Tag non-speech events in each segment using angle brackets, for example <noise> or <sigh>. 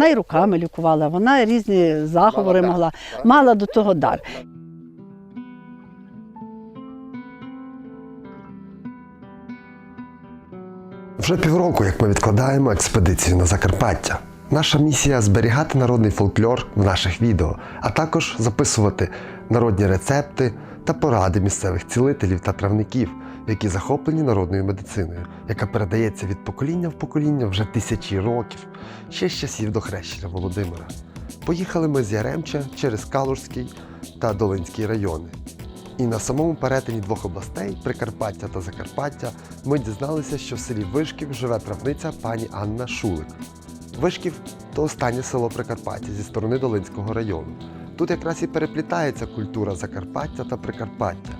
Вона і руками лікувала, вона різні заговори Мала могла, мала до того дар. Вже півроку, як ми відкладаємо експедицію на Закарпаття. Наша місія зберігати народний фольклор в наших відео, а також записувати народні рецепти та поради місцевих цілителів та травників, які захоплені народною медициною, яка передається від покоління в покоління вже тисячі років, ще з часів до хрещення Володимира. Поїхали ми з Яремча через Калужський та Долинський райони. І на самому перетині двох областей Прикарпаття та Закарпаття ми дізналися, що в селі Вишків живе травниця пані Анна Шулик. Вишків то останнє село Прикарпаття зі сторони Долинського району. Тут якраз і переплітається культура Закарпаття та Прикарпаття.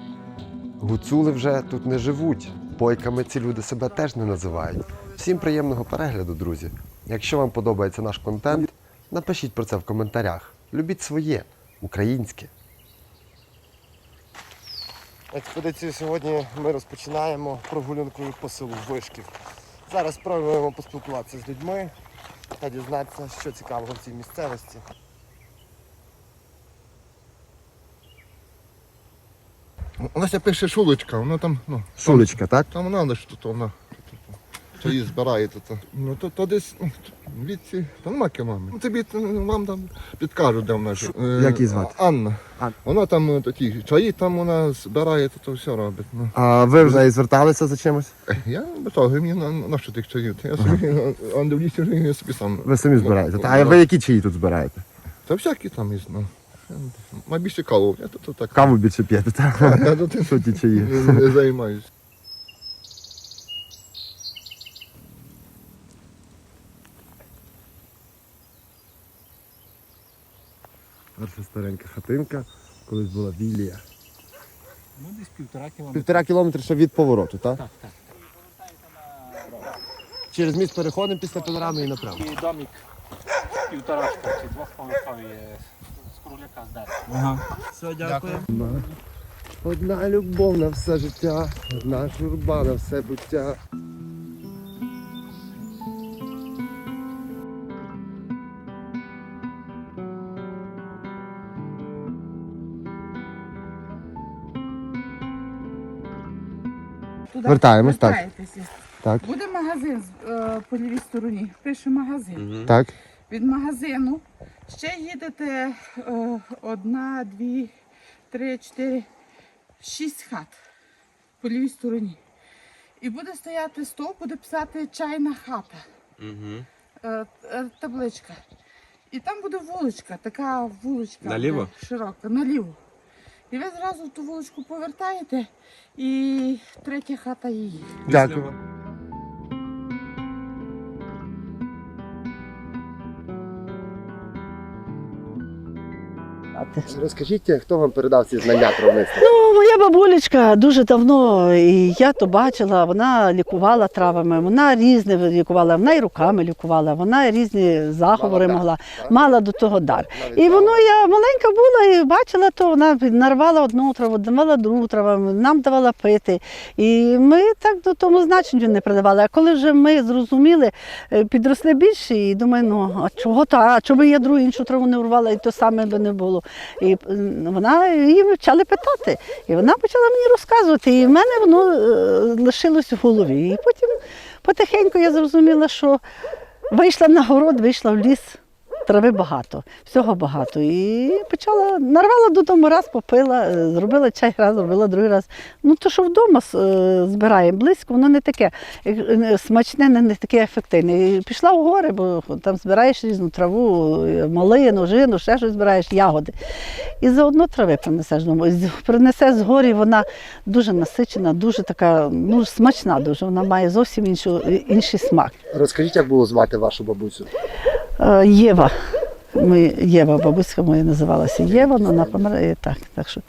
Гуцули вже тут не живуть, бойками ці люди себе теж не називають. Всім приємного перегляду, друзі. Якщо вам подобається наш контент, напишіть про це в коментарях. Любіть своє, українське. Експедицію сьогодні ми розпочинаємо прогулянкою по селу Вишків. Зараз спробуємо поспілкуватися з людьми та дізнатися, що цікавого в цій місцевості. Леся пише шулечка, воно там, ну, Шулечка, так? там вона ж тут, вона то її збирає тут. Ну то, то десь ну, відці, та нема мами. Ну тобі ну, вам там підкажуть, де вона ж. Е, Як її звати? Анна. Анна. Вона там е, такі чаї там вона збирає, то, то все робить. Ну. А ви вже і зверталися за чимось? Е, Я без того, мені на, на що тих чаїв. Я собі ага. он дивлюся, вже я собі сам. Ви самі збираєте. Ну, Та, а ну, ви які чаї тут збираєте? Та всякі там є, ну. Найбільше каву, я то, то так. Каву більше п'єте, так? Я тим Що ті чаї? не, займаюся. Перша старенька хатинка, колись була вілія. Ну, десь півтора кілометра. Півтора кілометра ще від повороту, так? Так, так. Через міст переходимо після панорами і направо. І домик півторашка чи є з кругляка з дерева. Ага. Все, дякую. Одна любов на все життя, одна журба на все буття. Туди Вертаємось, так. Так. Буде магазин з- е, по лівій стороні. Пише магазин. Так. Від магазину ще їдете е, одна, дві, три, чотири, шість хат по лівій стороні. І буде стояти стовп, буде писати чайна хата. Е, табличка. І там буде вуличка, така вуличка Наліво? широка, наліво. І ви зразу в ту вуличку повертаєте, і третя хата її. Дякую. Розкажіть, хто вам передав ці знання травництва? Ну, моя бабулечка дуже давно, і я то бачила, вона лікувала травами, вона різне лікувала, вона і руками лікувала, вона різні заговори Мала могла, так? мала до того дар. І воно я маленька була і бачила то, вона нарвала одну траву, давала другу траву, нам давала пити. І ми так до тому значенню не придавали. А коли вже ми зрозуміли, е, підросли більше, і думаю, ну а чого то, а чому я другу іншу траву не урвала, і то саме би не було. І вона її почали питати. І вона почала мені розказувати. І в мене воно е, лишилось в голові. І потім потихеньку я зрозуміла, що вийшла на город, вийшла в ліс. Трави багато, всього багато. І почала, нарвала додому, раз попила, е, зробила чай, раз зробила другий раз. Ну, то, що вдома е, збираємо близько, воно не таке е, смачне, не, таке ефективне. І пішла у гори, бо там збираєш різну траву, малину, жину, ще щось збираєш, ягоди. І заодно трави принесеш додому. Принесе з горі, вона дуже насичена, дуже така, ну, смачна дуже. Вона має зовсім іншу, інший смак. Розкажіть, як було звати вашу бабусю? Е, Єва. Ми, Єва, бабуська моя називалася Єва, але вона помирає так. так що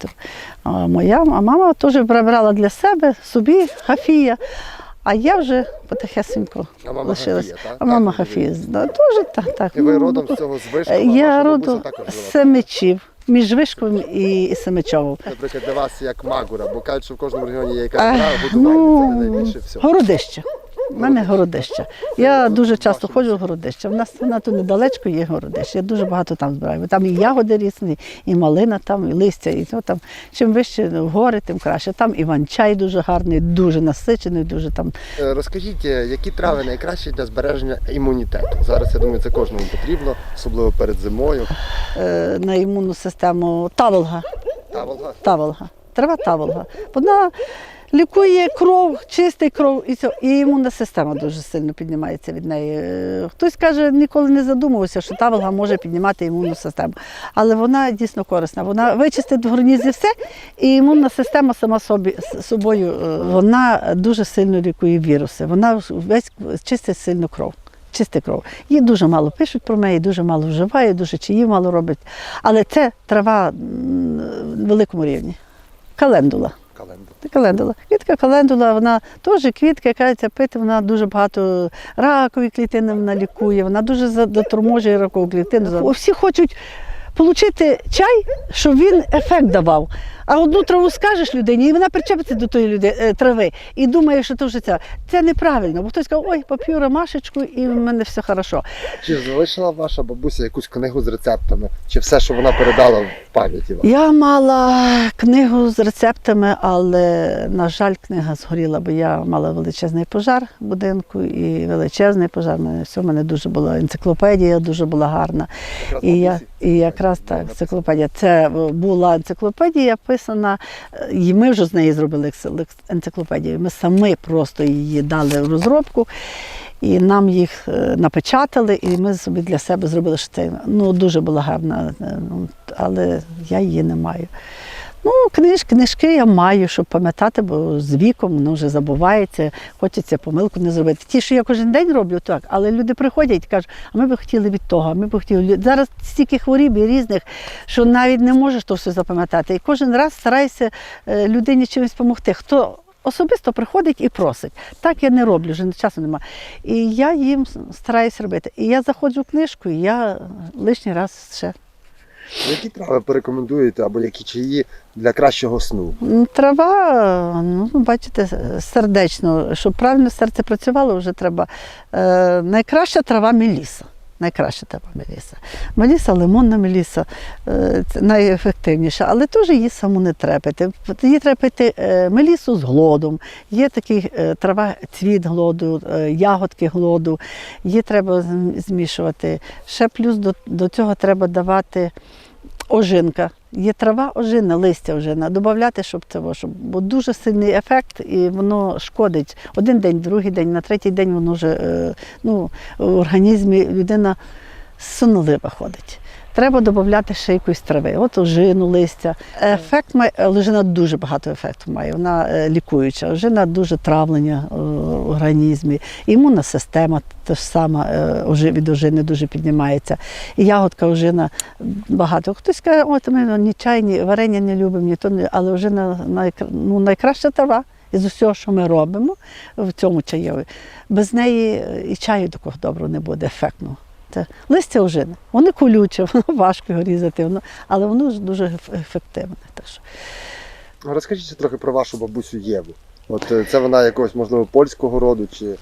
а моя а мама теж прибрала для себе, собі Хафія. А я вже потихесенько так? А мама Хафія, да, теж так. так. І ви ну, родом ну, з цього з Вишкова, Я родом з Семичів, між Вишковим і, Семичовим. Наприклад, для вас як Магура, бо кажуть, що в кожному регіоні є Е, якась гра, будування, це Ну, найбільше всього. городище. У мене городище. Я дуже часто ходжу в городище. У нас вона тут недалечко є городище. Я дуже багато там збираю. Там і ягоди різні, і малина там, і листя, і то там. Чим вище в гори, тим краще. Там іван-чай дуже гарний, дуже насичений, дуже там Е, Розкажіть, е, які трави найкращі для збереження імунітету? Зараз я думаю, це кожному потрібно, особливо перед зимою. е, на імунну систему таволга. Та Волга. Таволга. Трава таволга. Вона лікує кров, чистий кров, і, все. і імунна система дуже сильно піднімається від неї. Е, Хтось каже, ніколи не задумувався, що таволга може піднімати імунну систему. Але вона дійсно корисна. Вона вичистить в організмі все, і імунна система сама собі, собою е, вона дуже сильно лікує віруси. Вона весь чистить сильно кров. Чистий кров. Її дуже мало пишуть про неї, дуже мало вживають, дуже чаїв мало роблять. Але це трава на великому рівні. Календула. Календу. Календула. Квітка календула, вона теж квітка, яка ця пити, вона дуже багато ракові клітини вона лікує, вона дуже заторможує ракову клітину. Всі хочуть отримати чай, щоб він ефект давав. А одну траву скажеш людині, і вона причепиться до тої люди, е, трави і думає, що це вже це. Це неправильно, бо хтось каже, ой, поп'ю ромашечку і в мене все хорошо. Чи залишила ваша бабуся якусь книгу з рецептами? Чи все, що вона передала в пам'яті вам? Я мала книгу з рецептами, але, на жаль, книга згоріла, бо я мала величезний пожар в будинку і величезний пожар. У мене все, в мене дуже була енциклопедія, дуже була гарна. Якраз І, я, і якраз так, енциклопедія. Це була енциклопедія писана, е, і ми вже з неї зробили енциклопедію. Ми самі просто її дали в розробку. І нам їх е, напечатали, і ми собі для себе зробили, що це ну, дуже була гарна, е, ну, але я її не маю. Ну, книж, книжки я маю, щоб пам'ятати, бо з віком воно вже забувається, хочеться помилку не зробити. Ті, що я кожен день роблю, так, але люди приходять і кажуть, а ми би хотіли від того, а ми би хотіли. Зараз стільки хворіб і різних, що навіть не можеш то все запам'ятати. І кожен раз стараюся е, людині чимось допомогти. Хто особисто приходить і просить. Так я не роблю, вже часу немає. І я їм стараюся робити. І я заходжу в книжку, і я лишній раз ще Які трави порекомендуєте або які чаї для кращого сну? Трава, ну, бачите, сердечно, щоб правильно серце працювало, вже треба. Е, найкраща трава меліса. Найкраща трава меліса. Меліса, лимонна меліса е, це найефективніша, але теж її саму не трепити. пити. Її треба пити е, мелісу з глодом. Є такий е, трава, цвіт глоду, ягодки глоду. Її треба змішувати. Ще плюс до, до цього треба давати ожинка. Є трава ожина, листя ожина, додати, щоб це щоб, бо дуже сильний ефект і воно шкодить. Один день, другий день, на третій день воно вже е, ну, в організмі людина сонолива ходить. Треба додати ще якоїсь трави, от ожину, листя. Ефект має, ожина дуже багато ефекту має. Вона е, лікуюча. Ожина дуже травлення е, в організмі. Імунна система теж сама е, від ожини дуже піднімається. І ягодка ожина багато. Хтось каже, от ми ні чай, ні варення не любимо, ні то але ожина ну, найкраща трава. Із усього, що ми робимо в цьому чайові, без неї і чаю такого доброго не буде, ефектного. Це листя ожини. Воно колюче, <laughs> воно важко його різати, воно, але воно дуже ефективне. Так що. Розкажіть трохи про вашу бабусю Єву. От е, це вона якогось, можливо, польського роду чи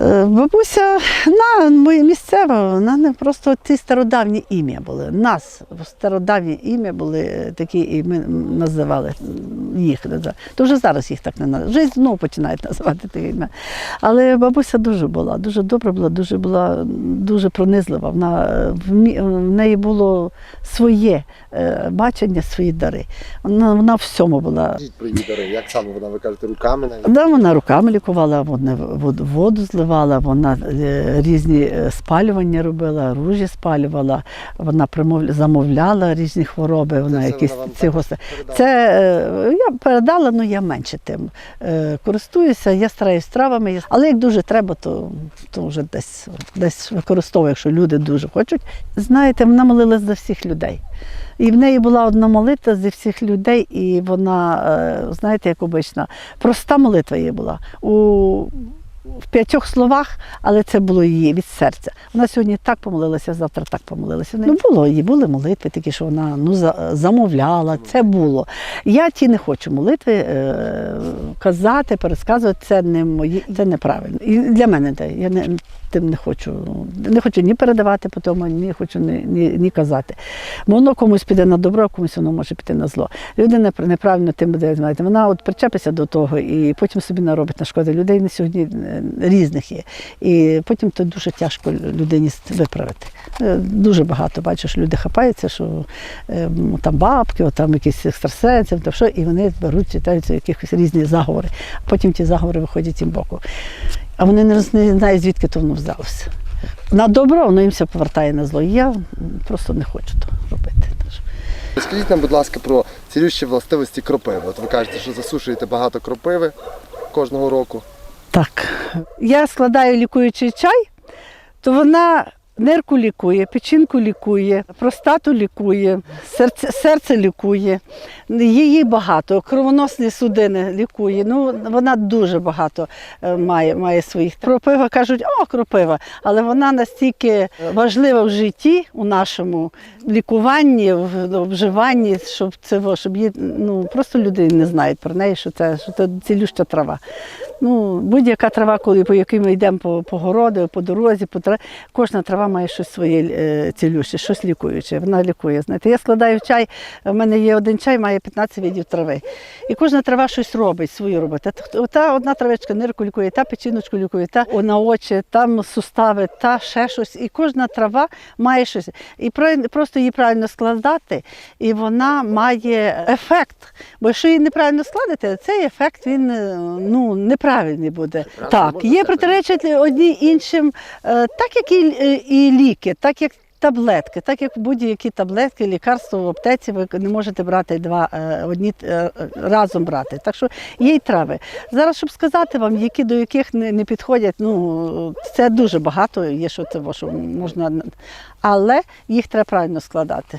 Бабуся на моє місцева, вона не просто ці стародавні ім'я були. Нас стародавні ім'я були е, такі, і ми називали їх. То вже зараз їх так не називають. Вже знову починають називати таке ім'я. Але бабуся дуже була, дуже добра була, дуже була дуже пронизлива. Вона е, в неї було своє е, бачення, свої дари. Вона, вона в всьому була. Як саме вона, ви кажете, руками? Да, вона руками лікувала, вона воду, воду зливала, вона е, різні е, спалювання робила, ружі спалювала, вона замовляла різні хвороби, вона все якісь ці гости. Це я передала, але я менше тим е, користуюся, я стараюсь травами, але як дуже треба, то, то вже десь, десь використовую, якщо люди дуже хочуть. Знаєте, вона молилась за всіх людей. І в неї була одна молитва зі всіх людей, і вона, знаєте, як обична, проста молитва її була. У в п'ятьох словах, але це було її від серця. Вона сьогодні так помолилася, завтра так помолилася. Ну було її були молитви, такі, що вона ну замовляла. Це було. Я ті не хочу молитви е, казати, пересказувати. Це не мої, це неправильно. І для мене те. Я не тим не хочу. Не хочу ні передавати по тому, ні хочу ні, ні, ні казати. Воно комусь піде на добро, а комусь воно може піти на зло. Людина неправильно тим буде знаєте, Вона от причепиться до того і потім собі наробить на шкоди. Людей сьогодні е, різних є. І потім то дуже тяжко людині виправити. Е, Дуже багато бачиш, люди хапаються, що е, там бабки, там якісь екстрасенси, то що, і вони беруть, читаються якихось різні заговори. А потім ті заговори виходять їм боку. А вони не, знають, звідки то воно взялося. На добро воно їм все повертає на зло. Я просто не хочу то робити. Скажіть нам, будь ласка, про цілющі властивості кропиви. От ви кажете, що засушуєте багато кропиви кожного року. Так. Я складаю лікуючий чай, то вона нирку лікує, печінку лікує, простату лікує, серце, серце лікує. Її багато, кровоносні судини лікує. Ну, вона дуже багато е, має, має своїх. Кропива кажуть, о, кропива, але вона настільки важлива в житті у нашому лікуванні, в вживанні, щоб це щоб її ну просто люди не знають про неї, що це що це цілюща трава. Ну, будь-яка трава, коли по якій ми йдемо по, по городу, по дорозі, по тра... кожна трава має щось своє е, цілюще, щось лікуюче. Вона лікує. Знаєте, я складаю чай. У мене є один чай, має 15 видів трави. І кожна трава щось робить, свою робить. Та, одна травичка нирку лікує, та печіночку лікує, та на очі, там сустави, та ще щось. І кожна трава має щось. І просто її правильно складати, і вона має ефект. Бо якщо її неправильно складати, цей ефект він е, ну, неправильний буде. Так, є протиречать одні іншим, е, так як і, е, і ліки, так як. Таблетки, так як будь-які таблетки, лікарства в аптеці, ви не можете брати два е, одні разом брати. Так що є й трави. Зараз, щоб сказати вам, які до яких не, не підходять, ну це дуже багато є, що це що можна, але їх треба правильно складати.